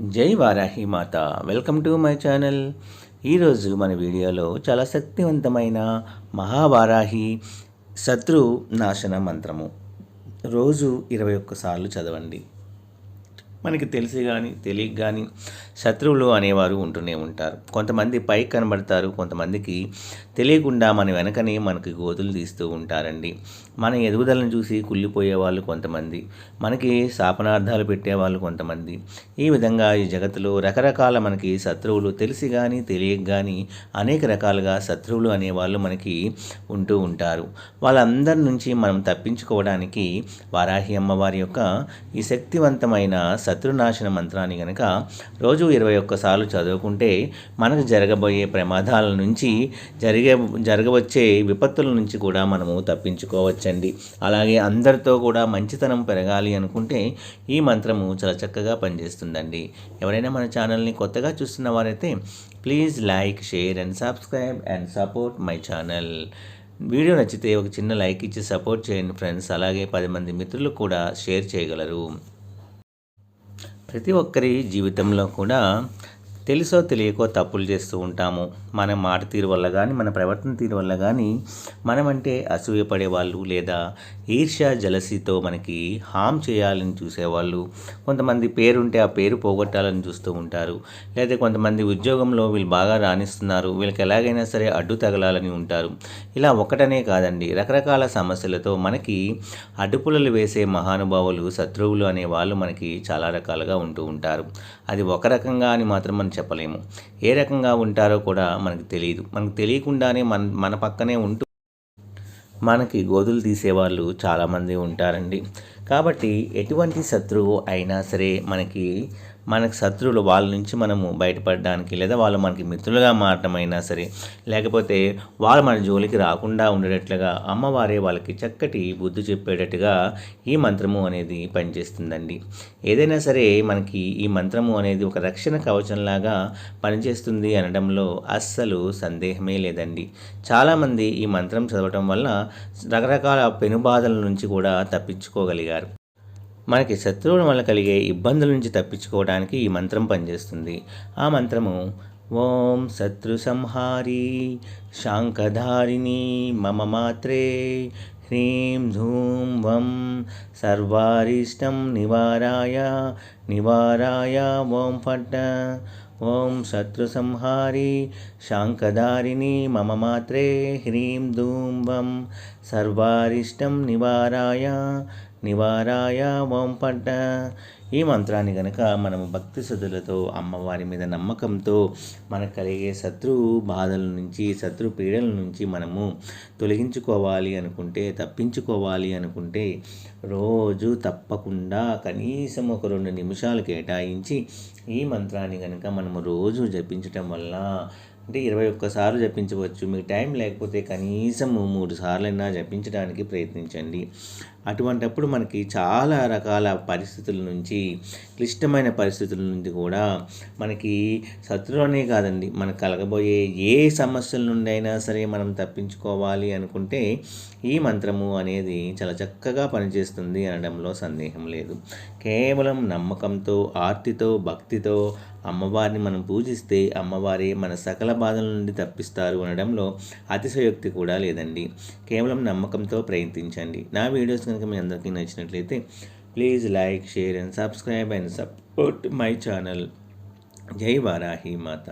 జై వారాహి మాత. Welcome to my channel. ఈరోజు మన వీడియోలో చాలా శక్తివంతమైన మహావారాహి శత్రు నాశన మంత్రము. రోజు ఇరవై ఒక్కసార్లు చదవండి. మనకి తెలిసి కానీ తెలియక కానీ శత్రువులు అనేవారు ఉంటూనే ఉంటారు. కొంతమంది పైకి కనబడతారు కొంతమందికి తెలియకుండా మన వెనకనే మనకి గోతులు తీస్తూ ఉంటారండి. మన ఎదుగుదలను చూసి కుళ్ళిపోయే వాళ్ళు కొంతమంది మనకి శాపనార్థాలు పెట్టేవాళ్ళు కొంతమంది. ఈ విధంగా ఈ జగత్తులో రకరకాల మనకి శత్రువులు తెలిసి కానీ తెలియక కానీ అనేక రకాలుగా శత్రువులు అనేవాళ్ళు మనకి ఉంటూ ఉంటారు. వాళ్ళందరి నుంచి మనం తప్పించుకోవడానికి వారాహి అమ్మవారి యొక్క ఈ శక్తివంతమైన శత్రునాశన మంత్రాన్ని కనుక రోజు ఇరవై ఒక్కసార్లు చదువుకుంటే మనకు జరగబోయే ప్రమాదాల నుంచి జరిగే జరగవచ్చే విపత్తుల నుంచి కూడా మనము తప్పించుకోవచ్చండి. అలాగే అందరితో కూడా మంచితనం పెరగాలి అనుకుంటే ఈ మంత్రము చాలా చక్కగా పనిచేస్తుందండి. ఎవరైనా మన ఛానల్ని కొత్తగా చూస్తున్న వారైతే please like share and subscribe and support my channel. Video నచ్చితే ఒక చిన్న లైక్ ఇచ్చి సపోర్ట్ చేయండి ఫ్రెండ్స్. అలాగే పది మంది మిత్రులు కూడా షేర్ చేయగలరు. ప్రతి ఒక్కరి జీవితంలో కూడా తెలుసో తెలియకో తప్పులు చేస్తూ ఉంటాము. మన మాట తీరు వల్ల కానీ మన ప్రవర్తన తీరు వల్ల కానీ మనమంటే అసూయపడే వాళ్ళు లేదా ఈర్ష్య జలసితో మనకి హామ్ చేయాలని చూసేవాళ్ళు. కొంతమంది పేరుంటే ఆ పేరు పోగొట్టాలని చూస్తూ ఉంటారు. లేదా కొంతమంది ఉద్యోగంలో వీళ్ళు బాగా రాణిస్తున్నారు. వీళ్ళకి ఎలాగైనా సరే అడ్డు తగలాలని ఉంటారు. ఇలా ఒకటనే కాదండి. రకరకాల సమస్యలతో మనకి అడ్డుపులలు వేసే మహానుభావులు శత్రువులు అనే వాళ్ళు మనకి చాలా రకాలుగా ఉంటూ ఉంటారు. అది ఒక రకంగా అని మాత్రం మనం చెప్పలేము. ఏ రకంగా ఉంటారో కూడా మనకు తెలియదు మనకు తెలియకుండానే మన మన పక్కనే ఉంటూ మనకి గోధులు తీసేవాళ్ళు చాలామంది ఉంటారండి. కాబట్టి ఎటువంటి శత్రువు అయినా సరే మనకి మనకు శత్రువులు వాళ్ళ నుంచి మనము బయటపడడానికి లేదా వాళ్ళు మనకి మిత్రులుగా మారటమైనా సరే లేకపోతే వాళ్ళు మన జోలికి రాకుండా ఉండేటట్లుగా అమ్మవారే వాళ్ళకి చక్కటి బుద్ధి చెప్పేటట్టుగా ఈ మంత్రము అనేది పనిచేస్తుందండి. ఏదైనా సరే మనకి ఈ మంత్రము అనేది ఒక రక్షణ కవచంలాగా పనిచేస్తుంది అనడంలో అస్సలు సందేహమే లేదండి. చాలామంది ఈ మంత్రం చదవటం వల్ల రకరకాల పెనుబాధల నుంచి కూడా తప్పించుకోగలిగారు. మనకి శత్రువుల వల్ల కలిగే ఇబ్బందుల నుంచి తప్పించుకోవడానికి ఈ మంత్రం పనిచేస్తుంది. ఆ మంత్రము ఓం శత్రు సంహారి శాంఖధారిణి మమ మాత్రే హ్రీం ధూం వం సర్వారిష్టం నివారాయ నివారాయ ఓం ఫట్ ఓం శత్రు సంహారి శాంఖధారిణి మమ మాత్రే హ్రీం ధూం వం సర్వారిష్టం నివారాయ నివారాయ ఓం పడ్డ ఈ మంత్రాన్ని కనుక మనము భక్తి శ్రద్ధలతో అమ్మవారి మీద నమ్మకంతో మనకు కలిగే శత్రు బాధల నుంచి శత్రు పీడల నుంచి మనము తొలగించుకోవాలి అనుకుంటే తప్పించుకోవాలి అనుకుంటే రోజు తప్పకుండా కనీసం ఒక రెండు నిమిషాలు కేటాయించి ఈ మంత్రాన్ని కనుక మనము రోజు జపించటం వల్ల అంటే ఇరవై ఒక్కసార్లు జపించవచ్చు మీకు టైం లేకపోతే కనీసం మూడు సార్లైనా జపించడానికి ప్రయత్నించండి. అటువంటప్పుడు మనకి చాలా రకాల పరిస్థితుల నుంచి క్లిష్టమైన పరిస్థితుల నుంచి కూడా మనకి శత్రువునే కాదండి. మనకు కలగబోయే ఏ సమస్యల నుండి అయినా సరే మనం తప్పించుకోవాలి అనుకుంటే ఈ మంత్రము అనేది చాలా చక్కగా పనిచేస్తుంది అనడంలో సందేహం లేదు. కేవలం నమ్మకంతో ఆర్తితో భక్తితో అమ్మవారిని మనం పూజిస్తే అమ్మవారే మన సకల బాధల నుండి తప్పిస్తారు అనడంలో అతిశయోక్తి కూడా లేదండి. కేవలం నమ్మకంతో ప్రయత్నించండి. నా వీడియోస్ కనుక మీ అందరికీ నచ్చినట్లయితే please like share and subscribe and support my channel. జై వారాహి మాత.